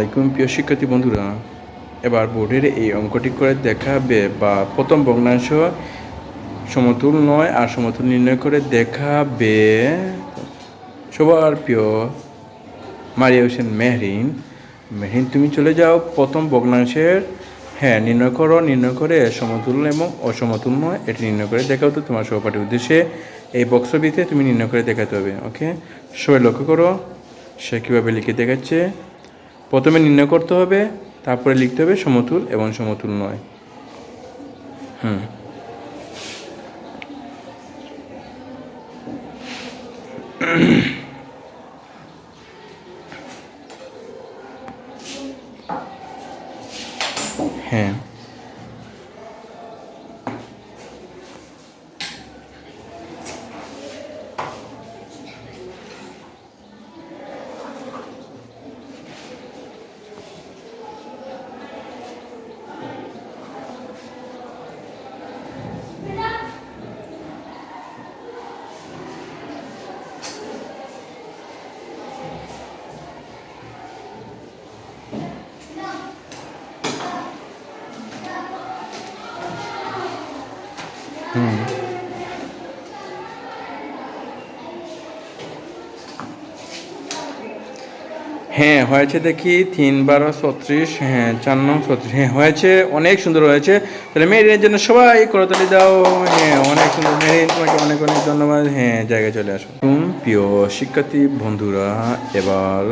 আলাইকুম, প্রিয় শিক্ষার্থী বন্ধুরা। এবার বোর্ডের এই অঙ্কটি করে দেখাবে বা প্রথম ভগ্নাংশ সমতুল নয় আর সমতুল নির্ণয় করে দেখাবে সবার প্রিয় মারিয়া হোসেন মেহরিন। মেহরিন, তুমি চলে যাও প্রথম ভগ্নাংশের। হ্যাঁ নির্ণয় করো, নির্ণয় করে সমতুল এবং অসমতুল নয়, এটি নির্ণয় করে দেখাও তো তোমার সহপাঠীর উদ্দেশ্যে। এই বক্সবিতে তুমি নির্ণয় করে দেখাতে হবে ওকে সবাই লক্ষ্য করো, সে কীভাবে লিখে দেখাচ্ছে। প্রথমে নির্ণয় করতে হবে তারপরে লিখতে হবে সমতুল এবং সমতুল নয়। হুম। হ্যাঁ। হ্যাঁ হয়েছে দেখি তিন বারো ছত্রিশ হ্যাঁ চার নং ছত্রিশ। হ্যাঁ হয়েছে অনেক সুন্দর হয়েছে। তাহলে মেরিনের জন্য সবাই করতালি দাও। হ্যাঁ অনেক সুন্দর মেরিন তোমাকে অনেক অনেক ধন্যবাদ। হ্যাঁ জায়গায় চলে আসো। হুম, প্রিয় শিক্ষার্থী বন্ধুরা এবার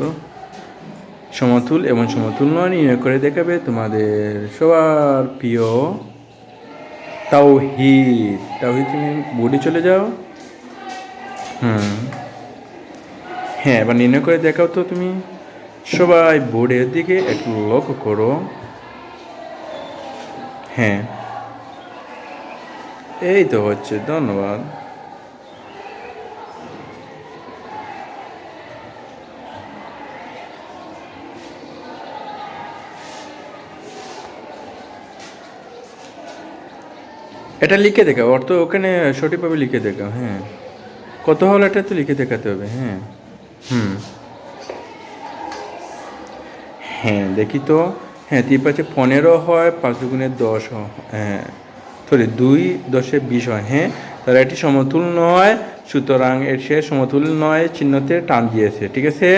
সমতুল এবং সমতুল নির্ণয় করে দেখাবে তোমাদের সবার প্রিয় তাওহিদ। তাওহিদ তুমি বোর্ডে চলে যাও? হুম। হ্যাঁ এবার নির্ণয় করে দেখাও তো তুমি। সবাই বোর্ডের দিকে একটু লক্ষ্য করো। হ্যাঁ। এই তো হচ্ছে, ধন্যবাদ। এটা লিখে দেখাও, অর্থ ওখানে সঠিকভাবে লিখে দেখাও হ্যাঁ। কত হল এটা তো লিখে দেখাতে হবে হ্যাঁ। হুম। হ্যাঁ দেখি তো। হ্যাঁ তিন পাঁচে পনেরো হয়, পাঁচ দুগুণে দশ হয় সরি, দুই দশে বিশ হয় হ্যাঁ। তাহলে এটি সমতুল নয়, সুতরাং এর সে সমতুল নয়, চিহ্নতে টান দিয়েছে, ঠিক আছে?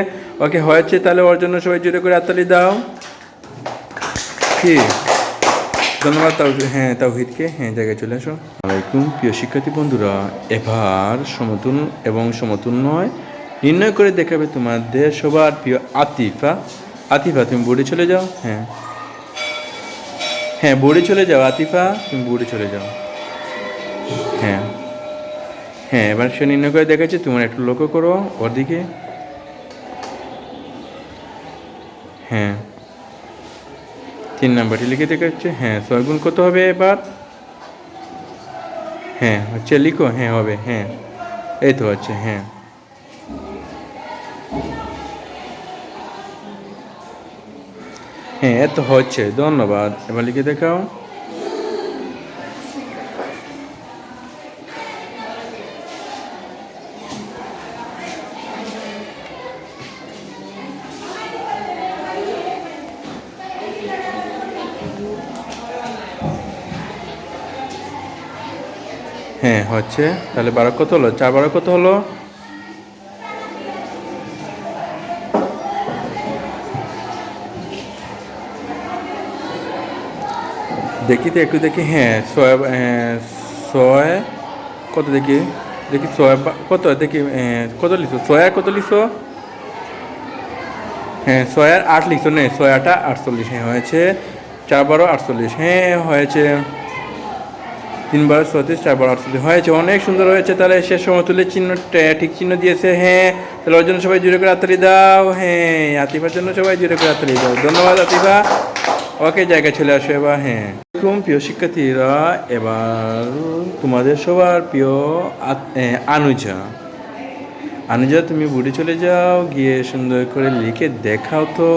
ওকে, হয়েছে, তাহলে ওর জন্য সবাই জুড়ে করে হাততালি দাও। কি? ধন্যবাদ তাও হ্যাঁ তাওহিদকে। হ্যাঁ জায়গায় চলে আসো। আলাইকুম, প্রিয় শিক্ষার্থী বন্ধুরা, এবার সমতুল এবং সমতুল নয় নির্ণয় করে দেখাবে তোমাদের সবার প্রিয় আতিফা। আতিফা, তুমি বোর্ডে চলে যাও। হ্যাঁ। হ্যাঁ বোর্ডে চলে যাও, আতিফা। তুমি বোর্ডে চলে যাও। হ্যাঁ। হ্যাঁ এবার সে নির্ণয় করে দেখাচ্ছে, তোমার একটু লক্ষ্য করো ওর দিকে। হ্যাঁ। তিন নাম্বারটি লিখে দেখাচ্ছে হ্যাঁ ছয় গুণ কত হবে এবার? হ্যাঁ হচ্ছে লিখো। হ্যাঁ হবে। হ্যাঁ এই তো হচ্ছে হ্যাঁ। হ্যাঁ এত হচ্ছে। ধন্যবাদ। এবার লিখে দেখাও। হ্যাঁ হচ্ছে। তাহলে বারো কত হলো? চার বারো কত হলো? দেখি তো একটু দেখি। হ্যাঁ ছয় ছয়, কত দেখি? দেখি ছয় কত দেখি কত লিখছো? ছয় কত লিখছো? হ্যাঁ ছয় আর আট লিখছো নেই ছয় আটা আটচল্লিশ। হ্যাঁ হয়েছে। চার বারো আটচল্লিশ। হ্যাঁ হয়েছে। তিন বারো ছত্রিশ চার আটচল্লিশ হয়েছে। অনেক সুন্দর হয়েছে। তাহলে শেষ সমতুল্যের চিহ্ন ঠিক চিহ্ন দিয়েছে। হ্যাঁ তাহলে ওর জন্য সবাই জুড়ে করে হাততালি দাও। হ্যাঁ আতিফার জন্য সবাই জুড়ে করে হাততালি দাও। ধন্যবাদ, আতিফা। ওকে জায়গায় চলে আসো এবার হ্যাঁ। খুব প্রিয় শিক্ষার্থীরা, এবার তোমাদের সবার প্রিয় আনুজা। আনুজা, তুমি বুড়ি চলে যাও, গিয়ে সুন্দর করে লিখে দেখাও তো।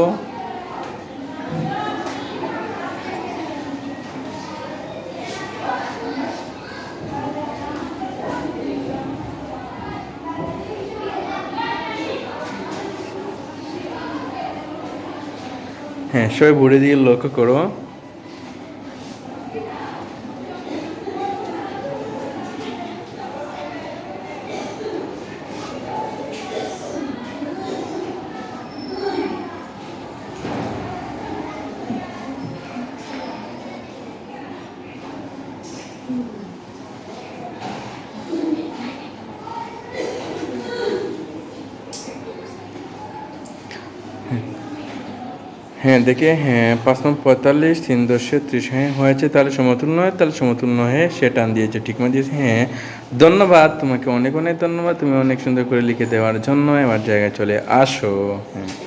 হ্যাঁ সবাই ভরে দিয়ে লক্ষ্য করো। হ্যাঁ দেখে হ্যাঁ পাঁচ নম্বর পঁয়তাল্লিশ, তিন দশে ত্রিশ হ্যাঁ হয়েছে, তাহলে সমতুল নয় তাহলে সমতুল নয় সে টান দিয়েছে, ঠিক মতো দিয়েছে হ্যাঁ। ধন্যবাদ, তোমাকে অনেক অনেক ধন্যবাদ, তুমি অনেক সুন্দর করে লিখে দেওয়ার জন্য, এবার জায়গায় চলে আসো হ্যাঁ।